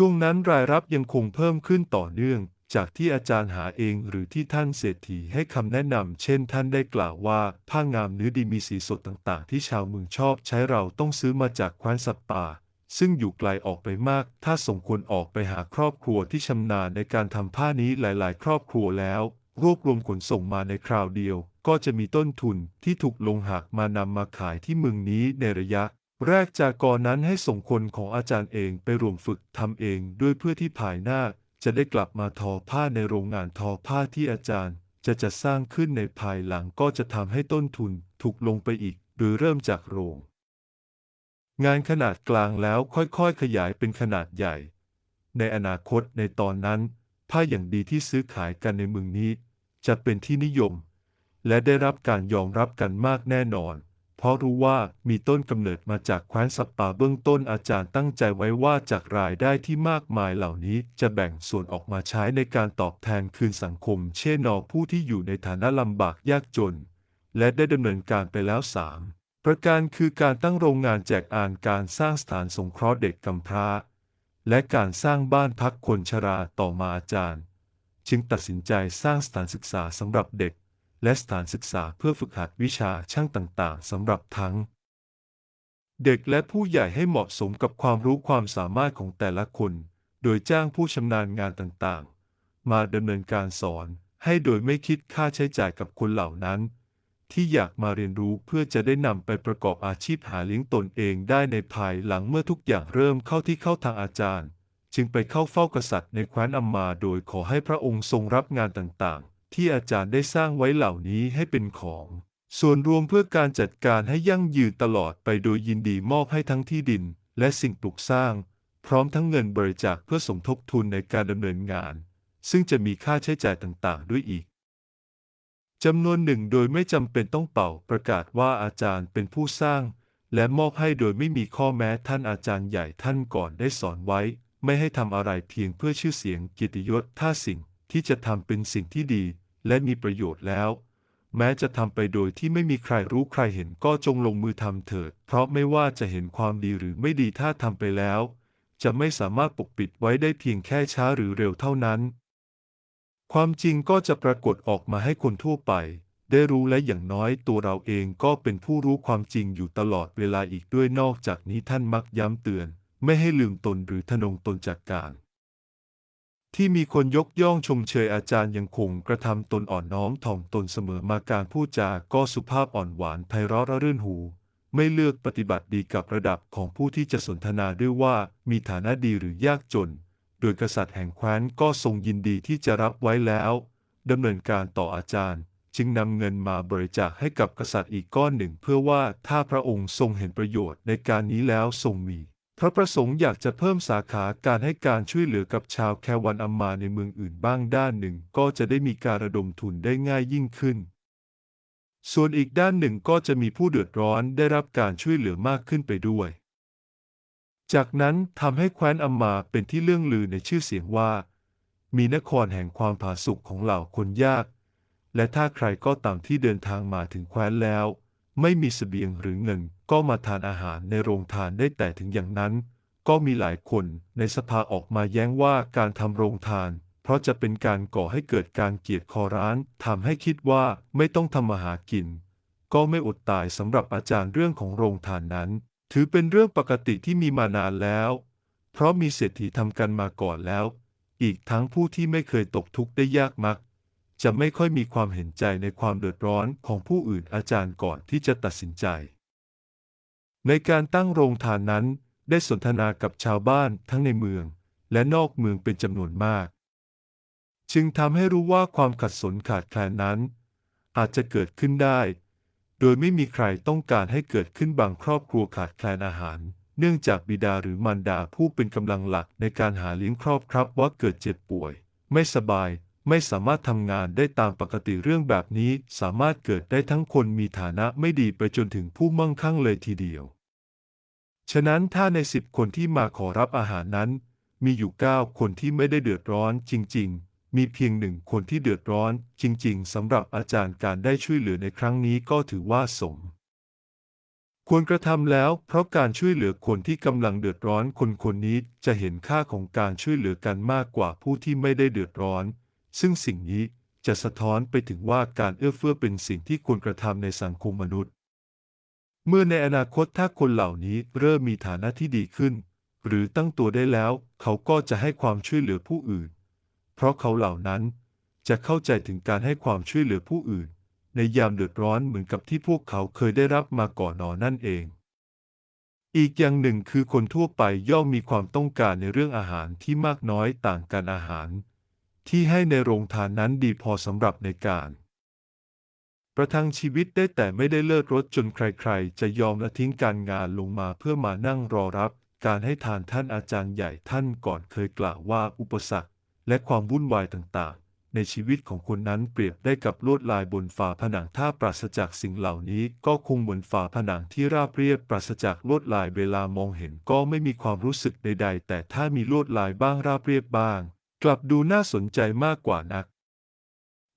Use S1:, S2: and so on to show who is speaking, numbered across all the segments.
S1: ช่วงนั้นรายรับยังคงเพิ่มขึ้นต่อเนื่อง จากที่อาจารย์หาเองหรือที่ท่านเศรษฐีให้คำแนะนำเช่นท่านได้กล่าวว่า ผ้างามเนื้อดีมีสีสดต่างๆ ที่ชาวเมืองชอบใช้เราต้องซื้อมาจากแคว้นสัปปาซึ่งอยู่ไกลออกไปมาก ถ้าสมควรออกไปหาครอบครัวที่ชำนาญในการทำผ้านี้หลาย ๆ ครอบครัวแล้ว รวบรวมขนส่งมาในคราวเดียว ก็จะมีต้นทุนที่ถูกลงหักมานำมาขายที่เมืองนี้ในระยะ แรกจากกรนั้นให้ส่งคนของอาจารย์เองไปรวมฝึกทำเองด้วยเพื่อที่ภายหน้าจะได้กลับมาทอผ้าในโรงงานทอผ้าที่อาจารย์ จะจะสร้างขึ้นในภายหลังก็จะทำให้ต้นทุนถูกลงไปอีก โดยเริ่มจากโรง งานขนาดกลางแล้วค่อยๆ ขยายเป็นขนาดใหญ่ ในอนาคตในตอนนั้น ผ้าอย่างดีที่ซื้อขายกันในเมืองนี้ จะเป็นที่นิยม และได้รับการยอมรับกันมากแน่นอน เพราะรู้ว่ามีต้นกำเนิดมาจากแคว้นสัปปาเบื้องต้นอาจารย์ตั้งใจไว้ว่าจากรายได้ที่มากมายเหล่านี้จะแบ่งส่วนออกมาใช้ในการตอบแทนคืนสังคม เช่นนอผู้ที่อยู่ในฐานะลำบากยากจน และได้ดำเนินการไปแล้วสามประการคือการตั้งโรงงานแจกอ่านการสร้างสถานสงเคราะห์เด็กกำพร้า และการสร้างบ้านพักคนชราต่อมาอาจารย์ จึงตัดสินใจสร้างสถานศึกษาสำหรับเด็ก และสถานศึกษาเพื่อฝึกหัดวิชาช่างต่างๆสำหรับทั้ง เด็กและผู้ใหญ่ให้เหมาะสมกับความรู้ความสามารถของแต่ละคน โดยจ้างผู้ชำนาญงานต่างๆ มาดำเนินการสอนให้โดยไม่คิดค่าใช้จ่ายกับคนเหล่านั้น ที่อยากมาเรียนรู้เพื่อจะได้นำไปประกอบอาชีพหาเลี้ยงตนเองได้ในภายหลังเมื่อทุกอย่างเริ่มเข้าที่เข้าทางอาจารย์ จึงไปเข้าเฝ้ากษัตริย์ในแคว้นอัมมาโดยขอให้พระองค์ทรงรับงานต่างๆ ที่อาจารย์ได้สร้างไว้เหล่านี้ให้เป็นของ ส่วนรวมเพื่อการจัดการให้ยั่งยืนตลอดไปโดยยินดีมอบให้ทั้งที่ดิน และสิ่งปลูกสร้าง พร้อมทั้งเงินบริจาคเพื่อสมทบทุนในการดำเนินงาน ซึ่งจะมีค่าใช้จ่ายต่างๆ ด้วยอีกจำนวนหนึ่งโดยไม่จำเป็นต้องเป่าประกาศว่าอาจารย์เป็นผู้สร้าง และมอบให้โดยไม่มีข้อแม้ท่านอาจารย์ใหญ่ท่านก่อนได้สอนไว้ ไม่ให้ทำอะไรเพียงเพื่อชื่อเสียงกียรติยศถ้าสิ่ง ที่จะทำเป็นสิ่งที่ดี และมีประโยชน์แล้ว แม้จะทำไปโดยที่ไม่มีใครรู้ใครเห็นก็จงลงมือทำเถิด เพราะไม่ว่าจะเห็นความดีหรือไม่ดีถ้าทำไปแล้ว จะไม่สามารถปกปิดไว้ได้เพียงแค่ช้าหรือเร็วเท่านั้น ความจริงก็จะปรากฏออกมาให้คนทั่วไป ได้รู้และอย่างน้อยตัวเราเองก็เป็นผู้รู้ความจริงอยู่ตลอดเวลาอีกด้วยนอกจากนี้ท่านมักย้ำเตือน ไม่ให้ลืมตนหรือทะนงตนจากการ ที่มีคนยกย่องชมเชยอาจารย์ยังคงกระทำตนอ่อนน้อมถ่อมตนเสมอมาการพูดจาก็สุภาพอ่อนหวานไพเราะระรื่นหู ไม่เลือกปฏิบัติดีกับระดับของผู้ที่จะสนทนาด้วยว่ามีฐานะดีหรือยากจน โดยกษัตริย์แห่งแคว้นก็ทรงยินดีที่จะรับไว้แล้วดำเนินการต่ออาจารย์ จึงนำเงินมาบริจาคให้กับกษัตริย์อีกก้อนหนึ่ง เพื่อว่าถ้าพระองค์ทรงเห็นประโยชน์ในการนี้แล้วทรงมี พระประสงค์อยากจะเพิ่มสาขาการให้การช่วยเหลือกับชาวแควันอัมมาในเมืองอื่นบ้างด้านหนึ่งก็จะได้มีการระดมทุนได้ง่ายยิ่งขึ้น ส่วนอีกด้านหนึ่งก็จะมีผู้เดือดร้อนได้รับการช่วยเหลือมากขึ้นไปด้วย จากนั้นทำให้แคว้นอัมมาเป็นที่เลื่องลือในชื่อเสียงว่า มีนครแห่งความผาสุกของเหล่าคนยาก และถ้าใครก็ตามที่เดินทางมาถึงแคว้นแล้ว ไม่มีเสบียงหรือเงินก็มาทานอาหารในโรงทานได้แต่ถึงอย่างนั้น ก็มีหลายคนในสภาออกมาแย้งว่าการทำโรงทาน เพราะจะเป็นการก่อให้เกิดการเกลียดคอร้านทำให้คิดว่าไม่ต้องทำมาหากิน ก็ไม่อดตายสำหรับอาจารย์เรื่องของโรงทานนั้น ถือเป็นเรื่องปกติที่มีมานานแล้ว เพราะมีเศรษฐีทำกันมาก่อนแล้ว อีกทั้งผู้ที่ไม่เคยตกทุกข์ได้ยากมัก จะไม่ค่อยมีความเห็นใจในความเดือดร้อนของผู้อื่นอาจารย์ก่อนที่จะตัดสินใจ ในการตั้งโรงทานนั้น ได้สนทนากับชาวบ้านทั้งในเมือง และนอกเมืองเป็นจำนวนมาก จึงทำให้รู้ว่าความขัดสนขาดแคลนนั้น อาจจะเกิดขึ้นได้ โดยไม่มีใครต้องการให้เกิดขึ้นบางครอบครัวขาดแคลนอาหาร เนื่องจากบิดาหรือมารดาผู้เป็นกำลังหลักในการหาเลี้ยงครอบครับว่าเกิดเจ็บป่วย ไม่สบาย ไม่สามารถทำงานได้ตามปกติเรื่องแบบนี้ สามารถเกิดได้ทั้งคนมีฐานะไม่ดีไปจนถึงผู้มั่งคั่งเลยทีเดียว ฉะนั้นถ้าในสิบคนที่มาขอรับอาหารนั้น มีอยู่เก้าคนที่ไม่ได้เดือดร้อนจริง ๆ มีเพียงหนึ่งคนที่เดือดร้อน จริง ๆสำหรับอาจารย์การได้ช่วยเหลือในครั้งนี้ก็ถือว่าสมควรกระทำแล้วเพราะการช่วยเหลือคนที่กำลังเดือดร้อนคนคนนี้จะเห็นค่าของการช่วยเหลือกันมากกว่าผู้ที่ไม่ได้เดือดร้อน ซึ่งสิ่งนี้จะสะท้อนไปถึงว่าการเอื้อเฟื้อเป็นสิ่งที่ควรกระทำในสังคมมนุษย์ เมื่อในอนาคตถ้าคนเหล่านี้เริ่มมีฐานะที่ดีขึ้น หรือตั้งตัวได้แล้ว เขาก็จะให้ความช่วยเหลือผู้อื่น เพราะเขาเหล่านั้นจะเข้าใจถึงการให้ความช่วยเหลือผู้อื่น ในยามเดือดร้อนเหมือนกับที่พวกเขาเคยได้รับมาก่อนหนอนั่นเอง อีกอย่างหนึ่งคือคนทั่วไปย่อมมีความต้องการในเรื่องอาหารที่มากน้อยต่างกันอาหาร ที่ให้ในโรงทานนั้นดีพอสำหรับในการ ประทังชีวิตได้แต่ไม่ได้เลิศรสจนใครๆ จะยอมละทิ้งการงานลงมาเพื่อมานั่งรอรับการให้ทานท่านอาจารย์ใหญ่ท่านก่อนเคยกล่าวว่าอุปสรรค และความวุ่นวายต่างๆ ในชีวิตของคนนั้นเปรียบได้กับลวดลายบนฝาผนังถ้าปราศจากสิ่งเหล่านี้ ก็คงเหมือนฝาผนังที่ราบเรียบปราศจากลวดลายเวลามองเห็นก็ไม่มีความรู้สึกใดๆ แต่ถ้ามีลวดลายบ้างราบเรียบบ้าง กลับดูน่าสนใจมากกว่านัก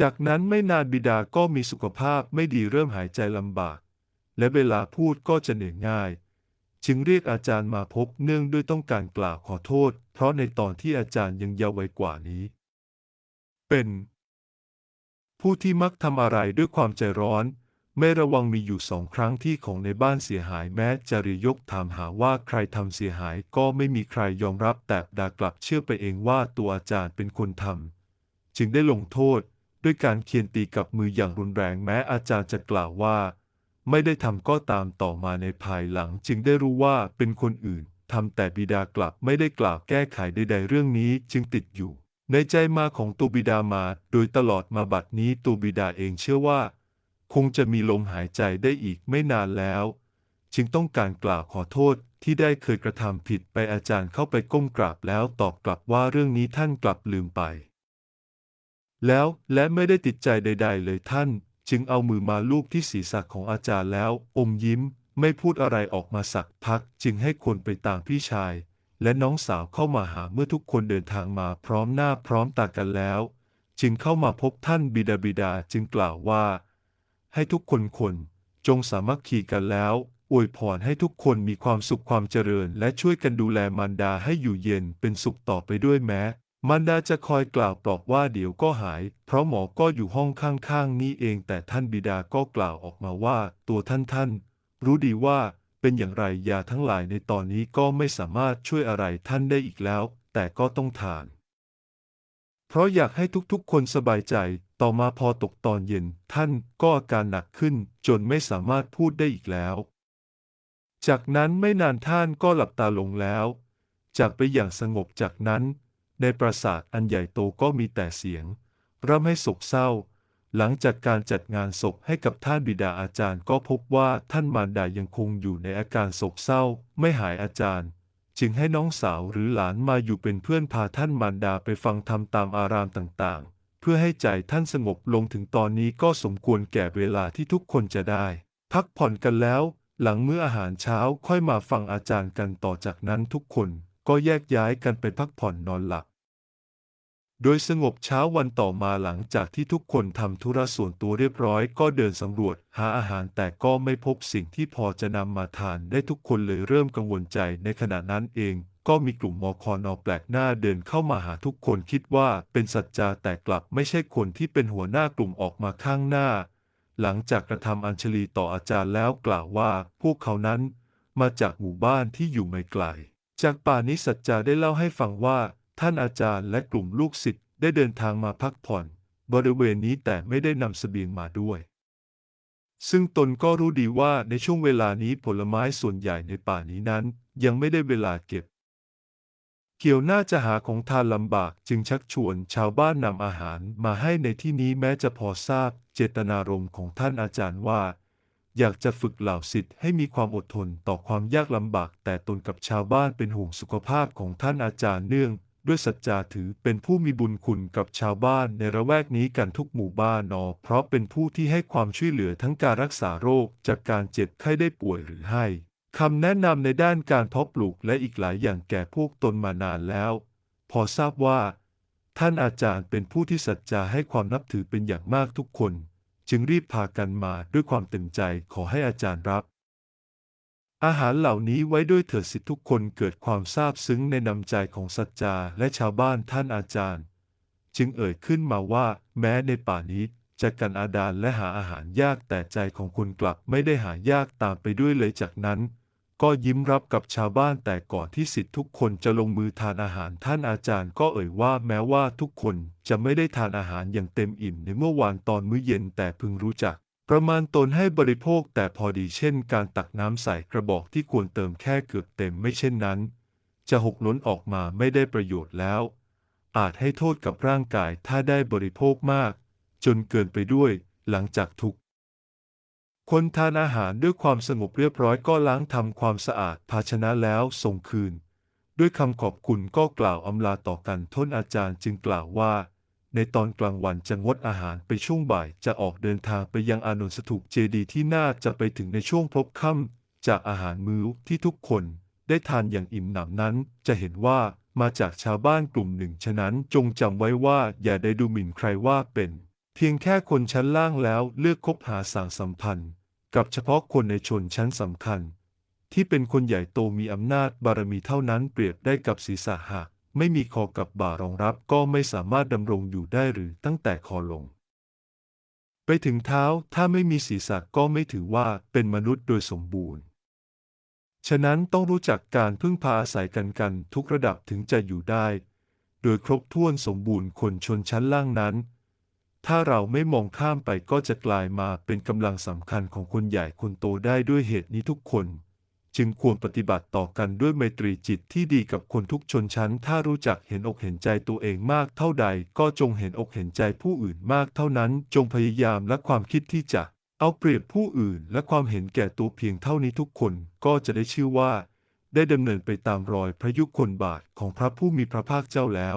S1: จากนั้นไม่นานบิดาก็มีสุขภาพไม่ดีเริ่มหายใจลำบาก และเวลาพูดก็จะเหนื่อยง่าย จึงเรียกอาจารย์มาพบเนื่องด้วยต้องการกล่าวขอโทษ เพราะในตอนที่อาจารย์ยังเยาว์วัยกว่านี้ เป็น ผู้ที่มักทำอะไรด้วยความใจร้อน ไม่ระวังมีอยู่สองครั้งที่ของในบ้านเสียหายแม้จะเรียยกถามหาว่าใครทำเสียหายก็ไม่มีใครยอมรับแต่ดากลับเชื่อไปเองว่าตัวอาจารย์เป็นคนทำจึงได้ลงโทษด้วยการเคียนตีกับมืออย่างรุนแรงแม้อาจารย์จะกล่าวว่า ไม่ได้ทำก็ตามต่อมาในภายหลังจึงได้รู้ว่าเป็นคนอื่นทำแต่บิดากลับไม่ได้กล่าวแก้ไขใดๆเรื่องนี้จึงติดอยู่ ในใจมาของตัวบิดามา โดยตลอดมาบัดนี้ตัวบิดาเองเชื่อว่า คงจะมีลมหายใจได้อีกไม่นานแล้ว จึงต้องการกล่าวขอโทษที่ได้เคยกระทำผิดไปอาจารย์เข้าไปก้มกราบแล้วตอบกลับว่าเรื่องนี้ท่านกลับลืมไป แล้วและไม่ได้ติดใจใด ๆ เลยท่าน จึงเอามือมาลูบที่ศีรษะของอาจารย์แล้วอมยิ้ม ไม่พูดอะไรออกมาสักพัก จึงให้คนไปตามพี่ชาย และน้องสาวเข้ามาหาเมื่อทุกคนเดินทางมาพร้อมหน้าพร้อมตากันแล้ว จึงเข้ามาพบท่านบิดาบิดาจึงกล่าวว่า ให้ทุกคนคน จงสามัคคีกันแล้ว อวยพรให้ทุกคนมีความสุขความเจริญ และช่วยกันดูแลมารดาให้อยู่เย็นเป็นสุขต่อไปด้วยแม้ มารดาจะคอยกล่าวปลอบว่าเดี๋ยวก็หาย เพราะหมอก็อยู่ห้องข้างๆนี้เอง แต่ท่านบิดาก็กล่าวออกมาว่า ตัวท่านท่าน รู้ดีว่าเป็นอย่างไรยาทั้งหลายในตอนนี้ก็ไม่สามารถช่วยอะไรท่านได้อีกแล้ว แต่ก็ต้องทาน เพราะอยากให้ทุกๆ คนสบายใจ ต่อมาพอตกตอนเย็น ท่านก็อาการหนักขึ้น จนไม่สามารถพูดได้อีกแล้ว จากนั้นไม่นานท่านก็หลับตาลงแล้ว จากไปอย่างสงบจากนั้น ในปราสาทอันใหญ่โตก็มีแต่เสียงร่ำให้โศกเศร้า หลังจากการจัดงานศพให้กับท่านบิดาอาจารย์ก็พบว่าท่านมารดายังคงอยู่ในอาการโศกเศร้า ไม่หายอาจารย์ จึงให้น้องสาวหรือหลานมาอยู่เป็นเพื่อนพาท่านมารดาไปฟังธรรมตามอารามต่างๆ เพื่อให้ใจท่านสงบลงถึงตอนนี้ก็สมควรแก่เวลาที่ทุกคนจะได้ พักผ่อนกันแล้ว หลังมื้ออาหารเช้าค่อยมาฟังอาจารย์กันต่อจากนั้นทุกคนก็แยกย้ายกันไปพักผ่อนนอนหลับ โดยสงบเช้าวันต่อมาหลังจากที่ทุกคนทำธุระส่วนตัวเรียบร้อย ก็เดินสำรวจหาอาหารแต่ก็ไม่พบสิ่งที่พอจะนำมาทานได้ทุกคนเลยเริ่มกังวลใจในขณะนั้นเอง ก็มีกลุ่มมคอนอแปลกหน้าเดินเข้ามาหาทุกคนคิดว่าเป็นสัจจาแต่กลับไม่ใช่คนที่เป็นหัวหน้ากลุ่มออกมาข้างหน้า หลังจากกระทำอัญชลีต่ออาจารย์แล้วกล่าวว่าพวกเขานั้น มาจากหมู่บ้านที่อยู่ไม่ไกล จากป่านี้สัจจาได้เล่าให้ฟังว่า ท่านอาจารย์และกลุ่มลูกศิษย์ได้เดินทางมาพักผ่อน บริเวณนี้แต่ไม่ได้นำเสบียงมาด้วย ซึ่งตนก็รู้ดีว่าในช่วงเวลานี้ผลไม้ส่วนใหญ่ในป่านี้นั้น ยังไม่ได้เวลาเก็บ เกี่ยวน่าจะหาของทานลำบากจึงชักชวนชาวบ้านนำอาหารมาให้ในที่นี้แม้จะพอทราบเจตนารมณ์ของท่านอาจารย์ว่าอยากจะฝึกเหล่าศิษย์ให้มีความอดทนต่อความยากลำบาก แต่ตนกับชาวบ้านเป็นห่วงสุขภาพของท่านอาจารย์เนื่อง ด้วยสัจจาถือเป็นผู้มีบุญคุณกับชาวบ้านในระแวกนี้กันทุกหมู่บ้านนอ เพราะเป็นผู้ที่ให้ความช่วยเหลือทั้งการรักษาโรคจากการเจ็บไข้ได้ป่วยหรือให้คำแนะนำในด้านการเพาะปลูกและอีกหลายอย่างแก่พวกตนมานานแล้ว พอทราบว่า ท่านอาจารย์เป็นผู้ที่สัจจาให้ความนับถือเป็นอย่างมากทุกคน จึงรีบพากันมาด้วยความเต็มใจขอให้อาจารย์รับ อาหารเหล่านี้ไว้ด้วยเถิดสิทุกคนเกิดความซาบซึ้งในน้ำใจของสัจจาและชาวบ้านท่านอาจารย์ จึงเอ่ยขึ้นมาว่า แม้ในป่านี้จะกันอาดานและหาอาหารยากแต่ใจของคุณกลับไม่ได้หายากตามไปด้วยเลยจากนั้น ก็ยิ้มรับกับชาวบ้านแต่ก่อนที่สิทธิ์ทุกคนจะลงมือทานอาหารท่านอาจารย์ก็เอ่ยว่าแม้ว่าทุกคนจะไม่ได้ทานอาหารอย่างเต็มอิ่มในเมื่อวานตอนมื้อเย็นแต่พึงรู้จัก ประมาณตนให้บริโภคแต่พอดีเช่นการตักน้ำใส่กระบอกที่ควรเติมแค่เกือบเต็มไม่เช่นนั้น จะหกล้นออกมาไม่ได้ประโยชน์แล้ว อาจให้โทษกับร่างกายถ้าได้บริโภคมาก จนเกินไปด้วยหลังจากทุกคนทานอาหารด้วยความสงบเรียบร้อยก็ล้างทำความสะอาดภาชนะแล้วส่งคืน ด้วยคำขอบคุณก็กล่าวอำลาต่อกันทนอาจารย์จึงกล่าวว่า ในตอนกลางวันจะงดอาหารไปช่วงบ่ายจะออกเดินทางไปยังอานนท์สถูปเจดีย์ที่น่าจะไปถึงในช่วงพบค่ำจากอาหารมื้อที่ทุกคนได้ทานอย่างอิ่มหนำนั้น จะเห็นว่ามาจากชาวบ้านกลุ่มหนึ่ง ฉะนั้นจงจำไว้ว่าอย่าได้ดูหมิ่นใครว่าเป็น เพียงแค่คนชั้นล่างแล้วเลือกคบหาสางสัมพันธ์ กับเฉพาะคนในชนชั้นสำคัญ ที่เป็นคนใหญ่โตมีอำนาจบารมีเท่านั้นเปรียบได้กับศีรษะหาก ไม่มีคอกับบ่ารองรับก็ไม่สามารถดำรงอยู่ได้หรือตั้งแต่คอลง ไปถึงเท้าถ้าไม่มีศีรษะก็ไม่ถือว่าเป็นมนุษย์โดยสมบูรณ์ ฉะนั้นต้องรู้จักการพึ่งพาอาศัยกันกันทุกระดับถึงจะอยู่ได้ โดยครบถ้วนสมบูรณ์คนชนชั้นล่างนั้น ถ้าเราไม่มองข้ามไปก็จะกลายมาเป็นกำลังสำคัญของคนใหญ่คนโตได้ด้วยเหตุนี้ทุกคน จึงควรปฏิบัติต่อกันด้วยไมตรีจิตที่ดีกับคนทุกชนชั้น ถ้ารู้จักเห็นอกเห็นใจตัวเองมากเท่าใด ก็จงเห็นอกเห็นใจผู้อื่นมากเท่านั้น จงพยายามและความคิดที่จะ เอาเปรียบผู้อื่น และความเห็นแก่ตัวเพียงเท่านี้ทุกคนก็จะได้ชื่อว่า ได้ดำเนินไปตามรอยพระยุคลบาทของพระผู้มีพระภาคเจ้าแล้ว